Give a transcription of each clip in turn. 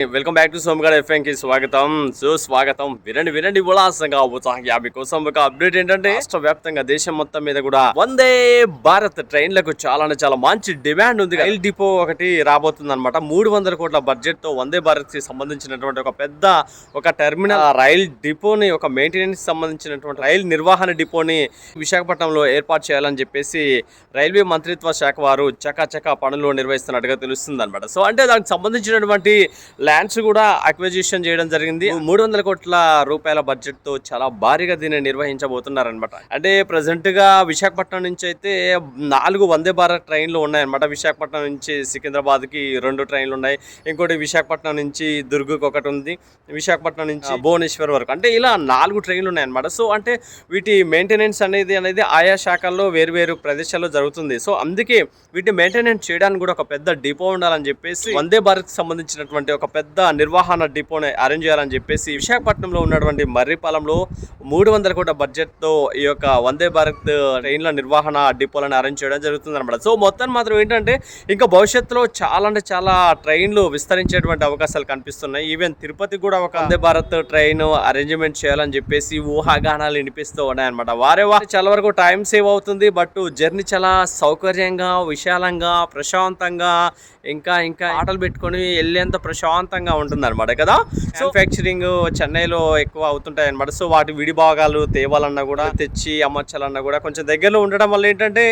Welcome back to సోమగాడ్ FM కి స్వాగతం. సో స్వాగతం. వినండి వినండి ఉల్లాసంగా యాభై కోసం ఒక అప్డేట్ ఏంటంటే రాష్ట్ర వ్యాప్తంగా దేశం మొత్తం మీద కూడా వందే భారత్ ట్రైన్లకు చాలా అంటే చాలా మంచి డిమాండ్ ఉంది. రైల్ డిపో ఒకటి రాబోతుంది అనమాట మూడు వందల కోట్ల బడ్జెట్తో వందే భారత్కి సంబంధించినటువంటి ఒక పెద్ద ఒక టెర్మినల్. ఆ రైల్ డిపోని ఒక మెయింటెనెన్స్ సంబంధించినటువంటి రైల్ నిర్వహణ డిపోని విశాఖపట్నంలో ఏర్పాటు చేయాలని చెప్పేసి రైల్వే మంత్రిత్వ శాఖ వారు చకాచకా పనులు నిర్వహిస్తున్నట్టుగా తెలుస్తుంది అనమాట సో అంటే దానికి సంబంధించినటువంటి ల్యాండ్స్ కూడా అక్విజిషన్ చేయడం జరిగింది. మూడు వందల కోట్ల రూపాయల బడ్జెట్తో చాలా భారీగా దీన్ని నిర్వహించబోతున్నారనమాట అంటే ప్రజెంట్గా విశాఖపట్నం నుంచి అయితే నాలుగు వందే భారత్ ట్రైన్లు ఉన్నాయన్నమాట. విశాఖపట్నం నుంచి సికింద్రాబాద్కి రెండు ట్రైన్లు ఉన్నాయి. ఇంకోటి విశాఖపట్నం నుంచి దుర్గకు ఒకటి ఉంది. విశాఖపట్నం నుంచి భువనేశ్వర్ వరకు. అంటే ఇలా నాలుగు ట్రైన్లు ఉన్నాయన్నమాట. సో అంటే వీటి మెయింటెనెన్స్ అనేది అనేది ఆయా శాఖల్లో వేరు వేరు ప్రదేశాల్లో జరుగుతుంది. సో అందుకే వీటి మెయింటెనెన్స్ చేయడానికి కూడా ఒక పెద్ద డిపో ఉండాలని చెప్పేసి వందే భారత్ సంబంధించినటువంటి ఒక పెద్ద పెద్ద నిర్వహణ డిపోని అరేంజ్ చేయాలని చెప్పేసి విశాఖపట్నంలో ఉన్నటువంటి మర్రిపాలెంలో మూడు వందల కోట్ల బడ్జెట్తో ఈ యొక్క వందే భారత్ ట్రైన్ల నిర్వహణ డిపోలను అరేంజ్ చేయడం జరుగుతుంది అనమాట సో మొత్తం మాత్రం ఏంటంటే ఇంకా భవిష్యత్తులో చాలా అంటే చాలా ట్రైన్లు విస్తరించేటువంటి అవకాశాలు కనిపిస్తున్నాయి. ఈవెన్ తిరుపతి కూడా ఒక వందే భారత్ ట్రైన్ అరేంజ్మెంట్ చేయాలని చెప్పేసి ఊహాగానాలు వినిపిస్తూ ఉన్నాయన్నమాట. వారే వారి చాలా వరకు టైం సేవ్ అవుతుంది. బట్ జర్నీ చాలా సౌకర్యంగా విశాలంగా ప్రశాంతంగా ఇంకా ఇంకా ఆటలు పెట్టుకొని వెళ్ళేంత ప్రశాంతంగా ఉంటుంది అనమాట కదా మ్యానుఫ్యాక్చరింగ్ చెన్నైలో ఎక్కువ అవుతుంటాయి అనమాట సో వాటి విడి భాగాలు తేవాలన్నా కూడా తెచ్చి అమర్చాలన్నా కూడా కొంచెం దగ్గరలో ఉండడం వల్ల ఏంటంటే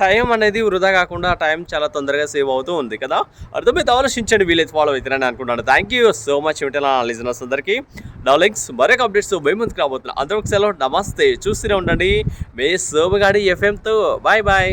టైం అనేది వృధా కాకుండా టైం చాలా తొందరగా సేవ్ అవుతూ ఉంది కదా? అర్థమైతే ఆలోచించండి వీలైతే ఫాలో అవుతారని అనుకుంటున్నాను. థ్యాంక్ యూ సో మచ్ వింటున్నా లిజనర్స్ అందరికీ. డౌలింగ్స్ మరొక అప్డేట్స్ భయ ముందుకు రాబోతున్నాను అందరికి సెలవు. నమస్తే. చూస్తూనే ఉండండి. మే సోమగాడి ఎఫ్ఎంతో బాయ్ బాయ్